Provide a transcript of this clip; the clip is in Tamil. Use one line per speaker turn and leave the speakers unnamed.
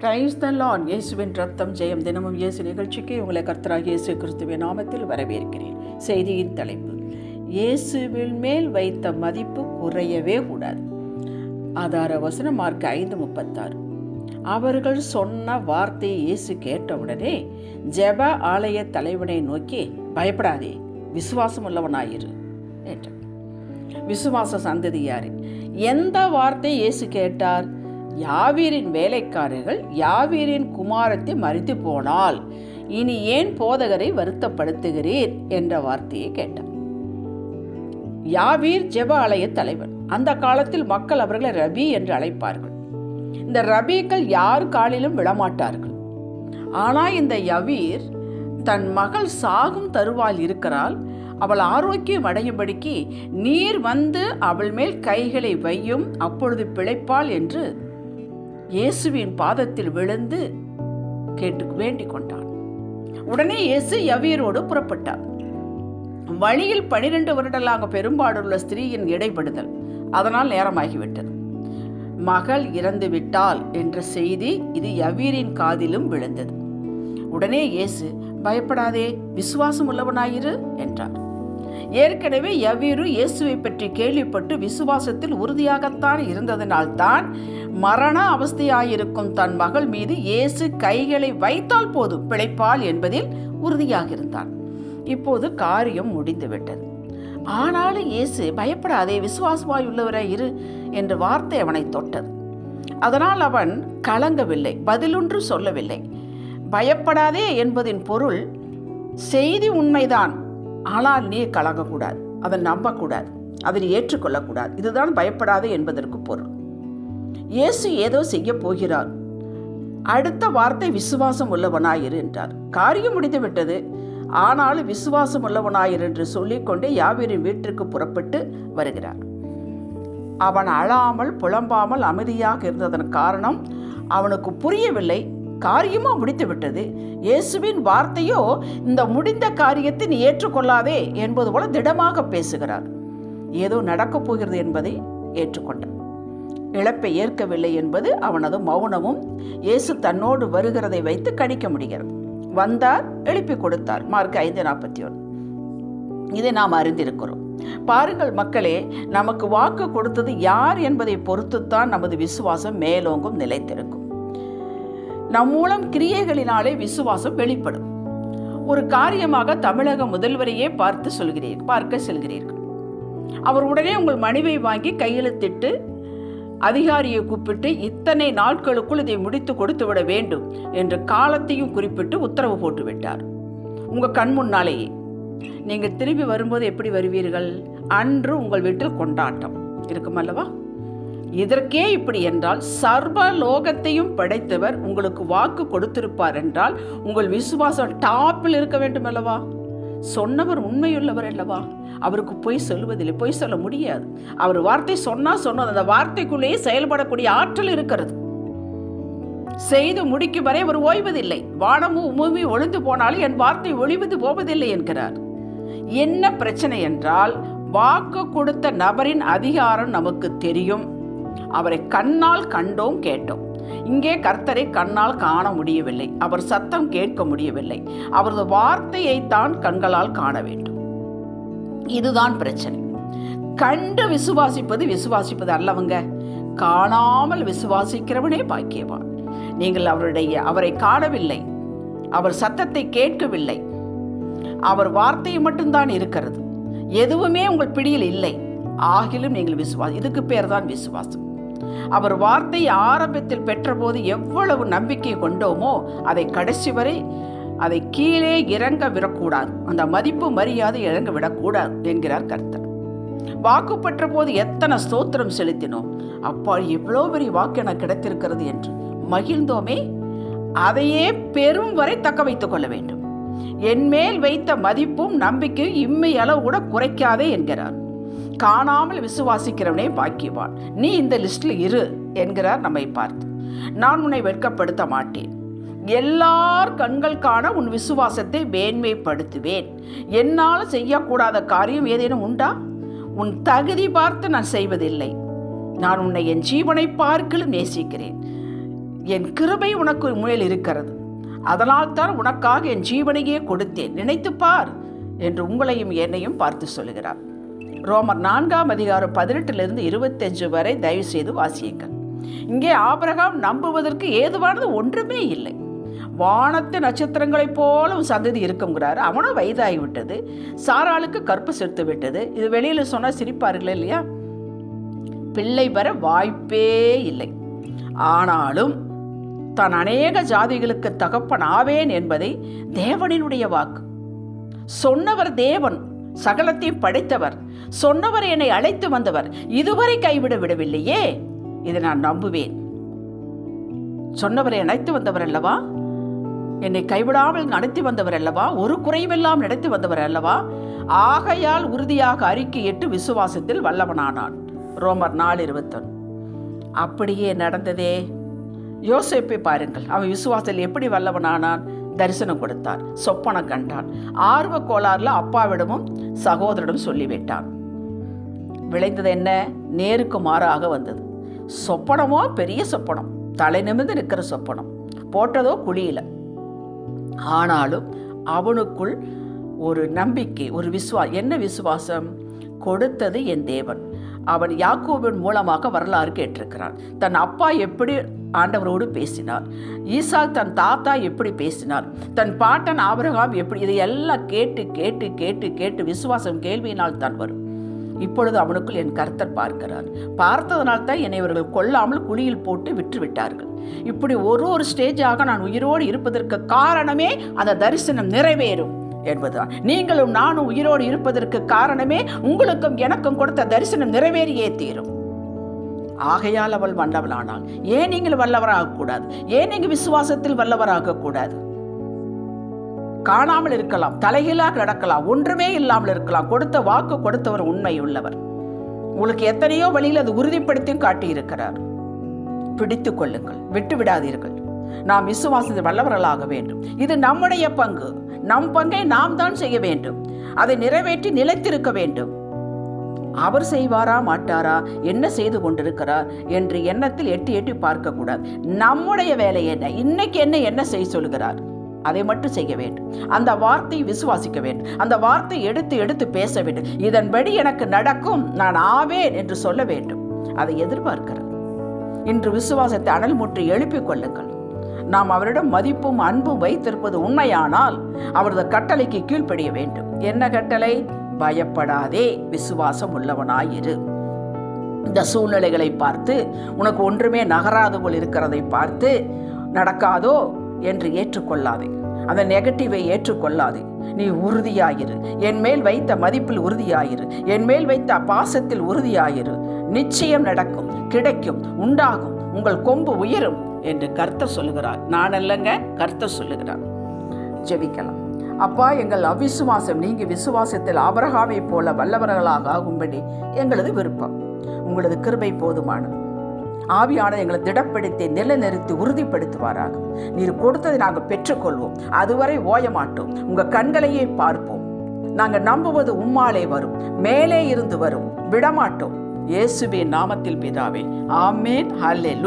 பிரைஸ் த இயேசுவின் ரத்தம் ஜெயம் தினமும் இயேசு நிகழ்ச்சிக்கு உங்களை கர்த்தராக இயேசு கிறிஸ்துவின் நாமத்தில் வரவேற்கிறேன். செய்தியின் தலைப்பு இயேசுவின் மேல் வைத்த மதிப்பு குறையவே கூடாது. ஆதார வசனம் மார்க் ஐந்து முப்பத்தாறு. அவர்கள் சொன்ன வார்த்தையை இயேசு கேட்டவுடனே ஜெப ஆலய தலைவனை நோக்கி பயப்படாதே விசுவாசம் உள்ளவனாயிரு என்றார். விசுவாச சந்ததி யாரு எந்த வார்த்தை இயேசு கேட்டார்? யாவீரின் வேலைக்காரர்கள் யாவீரின் குமாரத்தை மறித்து போனால் இனி ஏன் போதகரை வருத்தப்படுத்துகிறீர்? என்ற வார்த்தையை கேட்டார். யாவீர் ஜெப ஆலய தலைவர். அந்த காலத்தில் மக்கள் அவர்களை ரபி என்று அழைப்பார்கள். இந்த ரபிக்கள் யார் காலிலும் விழமாட்டார்கள். ஆனால் இந்த யவீர் தன் மகள் சாகும் தருவால் இருக்கிறாள். அவள் ஆரோக்கியம் அடையும்படிக்கு நீர் வந்து அவள் மேல் கைகளை வையும் அப்பொழுது பிழைப்பாள் என்று இயேசுவின் பாதத்தில் விழுந்து கேட்டு வேண்டிக் கொண்டான் உடனே இயேசு யவீரோடு புறப்பட்டார். வழியில் பனிரெண்டு வருடலாக பெரும்பாடுள்ள ஸ்திரீயின் இடைப்படுதல் அதனால் நேரமாகிவிட்டது. மகள் இறந்து விட்டாள் என்ற செய்தி இது யவீரின் காதிலும் விழுந்தது. உடனே இயேசு பயப்படாதே விசுவாசம் உள்ளவனாயிரு என்றார். ஏற்கனவே யவீரு இயேசுவை பற்றி கேள்விப்பட்டு விசுவாசத்தில் உறுதியாகத்தான் இருந்ததனால்தான் மரண அவஸ்தையாயிருக்கும் தன் மகள் மீது இயேசு கைகளை வைத்தால் போதும் பிழைப்பாள் என்பதில் உறுதியாக இருந்தான் இப்போது காரியம் முடிந்துவிட்டது. ஆனாலும் இயேசு பயப்படாதே விசுவாசமாய் உள்ளவரே இரு என்ற வார்த்தை அவனை தொட்டது. அதனால் அவன் கலங்கவில்லை பதிலொன்று சொல்லவில்லை. பயப்படாதே என்பதின் பொருள் செய்தி உண்மைதான் ஆனால் நீ கலங்கக்கூடாது. அதை நம்பக்கூடாது. அதை ஏற்றுக்கொள்ளக்கூடாது. இதுதான் பயப்படாது என்பதற்கு பொருள். இயேசு ஏதோ செய்ய போகிறார். அடுத்த வார்த்தை விசுவாசம் உள்ளவனாயிரு என்றார். காரியம் முடிந்து விட்டது. ஆனாலும் விசுவாசம் உள்ளவனாயிரு என்று சொல்லிக்கொண்டே யாவீரின் வீட்டிற்கு புறப்பட்டு வருகிறார். அவன் அழாமல் புலம்பாமல் அமைதியாக இருந்ததன் காரணம் அவனுக்கு புரியவில்லை. காரியமோ முடித்துவிட்டது இயேசுவின் வார்த்தையோ இந்த முடிந்த காரியத்தை நீ ஏற்றுக்கொள்ளாதே என்பது போல திடமாக பேசுகிறார். ஏதோ நடக்கப் போகிறது என்பதை ஏற்றுக்கொண்டார். இழப்பை ஏற்கவில்லை என்பது அவனது மௌனமும் இயேசு தன்னோடு வருகிறதை வைத்து கணிக்க முடிகிறது. வந்தார் எழுப்பி கொடுத்தார். மார்க் ஐந்து நாற்பத்தி ஒன்று இதை நாம் அறிந்திருக்கிறோம். பாருங்கள் மக்களே நமக்கு வாக்கு கொடுத்தது யார் என்பதை பொறுத்துத்தான் நமது விசுவாசம் மேலோங்கும் நிலைத்திருக்கும். நம் மூலம் கிரியைகளினாலே விசுவாசம் வெளிப்படும். ஒரு காரியமாக தமிழக முதல்வரையே பார்த்து சொல்கிறீர் பார்க்க செல்கிறீர்கள். அவர் உடனே உங்கள் மனைவை வாங்கி கையெழுத்திட்டு அதிகாரியை கூப்பிட்டு இத்தனை நாட்களுக்குள் இதை முடித்து கொடுத்து விட வேண்டும் என்று காலத்தையும் குறிப்பிட்டு உத்தரவு போட்டுவிட்டார் உங்கள் கண் முன்னாலேயே. நீங்கள் திரும்பி வரும்போது எப்படி வருவீர்கள்? அன்று உங்கள் வீட்டில் கொண்டாட்டம் இருக்கும் அல்லவா இதற்கே இப்படி என்றால் சர்வ லோகத்தையும் படைத்தவர் உங்களுக்கு வாக்கு கொடுத்திருப்பார் என்றால் உங்கள் விசுவாசம் டாப்பில் இருக்க வேண்டும் அல்லவா? சொன்னவர் உண்மையுள்ளவர் அல்லவா? அவருக்கு பொய் சொல்வதில்லை பொய் சொல்ல முடியாது. அவர் வார்த்தை சொன்னா சொன்னது அந்த வார்த்தைக்குள்ளேயே செயல்படக்கூடிய ஆற்றல் இருக்கிறது. செய்து முடிக்கும் வரை அவர் ஓய்வதில்லை. வானமும் உமவி ஒளிந்து போனாலும் என் வார்த்தை ஒளிவது போவதில்லை என்கிறார். என்ன பிரச்சனை என்றால் வாக்கு கொடுத்த நபரின் அதிகாரம் நமக்கு தெரியும். அவரை கண்ணால் கண்டோம் கேட்டோம். இங்கே கர்த்தரை கண்ணால் காண முடியவில்லை. அவர் சத்தம் கேட்க முடியவில்லை. அவரது வார்த்தையை தான் கண்களால் காண வேண்டும். இதுதான் பிரச்சனை. கண்டு விசுவாசிப்பது விசுவாசிப்பது அல்லவங்க. காணாமல் விசுவாசிக்கிறவனே பாக்கியவான். நீங்கள் அவருடைய அவரை காணவில்லை. அவர் சத்தத்தை கேட்கவில்லை. அவர் வார்த்தை மட்டும்தான் இருக்கிறது. எதுவுமே உங்கள் பிடியில் இல்லை. ஆகிலும் நீங்கள் விசுவாசம் இதுக்கு பேர் தான் விசுவாசம். அவர் வார்த்தை ஆரம்பத்தில் பெற்றபோது எவ்வளவு நம்பிக்கை கொண்டோமோ அதை கடைசி வரை அதை கீழே இறங்க விடக்கூடாது. அந்த மதிப்பு மரியாதை இறங்க விடக்கூடாது என்கிறார் கர்த்தர். வாக்கு பெற்ற போது எத்தனை ஸ்தோத்திரம் செலுத்தினோம். அப்பா எவ்வளோ பெரிய வாக்கு எனக்கு கிடைத்திருக்கிறது என்று. மகிழ்ந்தோமே அதையே பெரும் வரை தக்க வைத்துக் கொள்ள வேண்டும். என் மேல் வைத்த மதிப்பும் நம்பிக்கையும் இம்மையளவு கூட குறைக்காதே என்கிறார். காணாமல் விசுவாசிக்கிறவனே பாக்கியவான். நீ இந்த லிஸ்டில் இரு என்கிறார் நம்மை பார்த்து. நான் உன்னை வெட்கப்படுத்த மாட்டேன். எல்லார் கண்கள் காண உன் விசுவாசத்தை மேன்மைப்படுத்துவேன். என்னால் செய்யக்கூடாத காரியம் ஏதேனும் உண்டா? உன் தகுதி பார்த்து நான் செய்வதில்லை. நான் உன்னை என் ஜீவனை பார்க்கலும் நேசிக்கிறேன். என் கிருபை உனக்கு முயல் இருக்கிறது. அதனால் தான் உனக்காக என் ஜீவனையே கொடுத்தேன். நினைத்து பார் என்று உங்களையும் என்னையும் பார்த்து சொல்லுகிறார் ரோமர் நான்காம் அதிகாரம் பதினெட்டிலிருந்து இருபத்தஞ்சு வரை தயவு செய்து வாசியுங்கள். இங்கே ஆபிரகாம் நம்புவதற்கு ஏதுவானது ஒன்றுமே இல்லை. வானத்து நட்சத்திரங்களைப் போலும் சந்ததி இருக்குங்கிறாரு அவனும் வயதாகி விட்டது. சாராளுக்கு கற்பு செத்து விட்டது. இது வெளியில் சொன்னால் சிரிப்பார்கள் இல்லையா? பிள்ளை வர வாய்ப்பே இல்லை. ஆனாலும் தான் அநேக ஜாதிகளுக்கு தகப்பன் ஆவேன் என்பதை தேவனினுடைய வாக்கு. சொன்னவர் தேவன் சகலத்தையும் படைத்தவர். சொன்னவர் என்னை அழைத்து வந்தவர். இதுவரை கைவிட விடவில்லையே. இதை நான் நம்புவேன். சொன்னவரை அழைத்து வந்தவர் அல்லவா? என்னை கைவிடாமல் நடத்தி வந்தவர் அல்லவா? ஒரு குறைவெல்லாம் நடத்தி வந்தவர் அல்லவா? ஆகையால் உறுதியாக அறிக்கையிட்டு விசுவாசத்தில் வல்லவனானான். ரோமர் நாலு இருபத்தொன்று அப்படியே நடந்ததே. யோசிப்பை பாருங்கள். அவன் விசுவாசத்தில் எப்படி வல்லவனானான்? தரிசனம் கொடுத்தார் சொப்பனம் கண்டான். ஆர்வ கோளாறுல அப்பாவிடமும் சகோதரிடம் சொல்லிவிட்டான். விளைந்தது என்ன? நேருக்கு மாறாக வந்தது. சொப்பனமோ? பெரிய சொப்பனம். தலை நிமிர்ந்து நிற்கிற சொப்பனம். போட்டதோ குழியில. ஆனாலும் அவனுக்குள் ஒரு நம்பிக்கை ஒரு விசுவா என்ன விசுவாசம்? கொடுத்தது என் தேவன். அவன் யாக்கோவின் மூலமாக வரலாறு கேட்டிருக்கிறான். தன் அப்பா எப்படி ஆண்டவரோடு பேசினார். ஈசா தன் தாத்தா எப்படி பேசினார்? தன் பாட்டன் ஆபரகாம் எப்படி? இதையெல்லாம் கேட்டு கேட்டு கேட்டு கேட்டு விசுவாசம் கேள்வியினால் தான் வரும். இப்பொழுது அவனுக்குள் என் கர்த்தர் பார்க்கிறார். பார்த்ததனால் தான் என்னை இவர்கள் கொல்லாமல் குழியில் போட்டு விற்று விட்டார்கள் இப்படி ஒரு ஒரு ஸ்டேஜாக நான் உயிரோடு இருப்பதற்கு காரணமே அந்த தரிசனம் நிறைவேறும் என்பதுதான். நீங்களும் நானும் உயிரோடு இருப்பதற்கு காரணமே உங்களுக்கும் எனக்கும் கொடுத்த தரிசனம் நிறைவேறியே தீரும். ஆகையால் அவள் வல்லவளானாள். ஏன் நீங்கள் வல்லவராகக்கூடாது? ஏன் நீங்கள் விசுவாசத்தில் வல்லவராகக்கூடாது? காணாமல் இருக்கலாம் தலைகீழாக நடக்கலாம் ஒன்றுமே இல்லாமல் இருக்கலாம். கொடுத்த வாக்கு கொடுத்தவர் உண்மை உள்ளவர் உங்களுக்கு எத்தனையோ வழியில் அது உறுதிப்படுத்தியும் காட்டியிருக்கிறார். பிடித்து கொள்ளுங்கள் விட்டு விடாதீர்கள் நாம் விசுவாசத்தில் வல்லவர்களாக வேண்டும். இது நம்முடைய பங்கு. நம் பங்கை நாம் தான் செய்ய வேண்டும். அதை நிறைவேற்றி நிலைத்திருக்க வேண்டும். அவர் செய்வாரா மாட்டாரா என்ன செய்து கொண்டிருக்கிறார் என்று எண்ணத்தில் எட்டி எட்டி பார்க்கக்கூடாது. நம்முடைய வேலை என்ன? இன்னைக்கு என்ன என்ன செய்ய சொல்கிறார்? அதை மட்டும் செய்ய வேண்டும். அந்த வார்த்தையை விசுவாசிக்க வேண்டும். அந்த வார்த்தை எடுத்து எடுத்து பேச வேண்டும். இதன்படி எனக்கு நடக்கும் நான் ஆவேன் என்று சொல்ல வேண்டும். அதை எதிர்பார்க்கிறார் இன்று விசுவாசத்தை அனல் முற்றி எழுப்பிக் கொள்ளுங்கள். நாம் அவரிடம் மதிப்பும் அன்பும் வைத்திருப்பது உண்மையானால் அவரது கட்டளைக்கு கீழ்ப்படிய வேண்டும். என்ன கட்டளை? பயப்படாதே விசுவாசம் உள்ளவனாயிரு இந்த சூழ்நிலைகளை பார்த்து உனக்கு ஒன்றுமே நகராது போல் இருக்கிறதை பார்த்து நடக்காதோ என்று ஏற்றுக்கொள்ளாதே. அந்த நெகட்டிவை ஏற்றுக்கொள்ளாதே. நீ உறுதியாயிரு. என் மேல் வைத்த மதிப்பில் உறுதியாயிரு. என் மேல் வைத்த பாசத்தில் உறுதியாயிரு. நிச்சயம் நடக்கும் கிடைக்கும் உண்டாகும். உங்கள் கொம்பு உயரும் என்று கர்த்த சொல்லுகிறார். நான் அல்லங்க கர்த்த சொல்லுகிறார். ஜெபிக்கலாம். அப்பா எங்கள் அவிசுவாசம் நீங்கி விசுவாசத்தில் ஆபரகாமை போல வல்லவர்களாக ஆகும்படி எங்களது விருப்பம். உங்களது கிருபை போதுமானது. ஆவியான எங்களை திடப்படுத்தி நிலைநிறுத்தி உறுதிப்படுத்துவாராக. நீர் கொடுத்ததை நாங்கள் பெற்றுக்கொள்வோம். அதுவரை ஓய மாட்டோம் உங்க கண்களையே பார்ப்போம். நாங்கள் நம்புவது உம்மாலே வரும். மேலே இருந்து வரும். விடமாட்டோம். இயேசுவின் நாமத்தில் பிதாவே. ஆமேன். ஹல்லே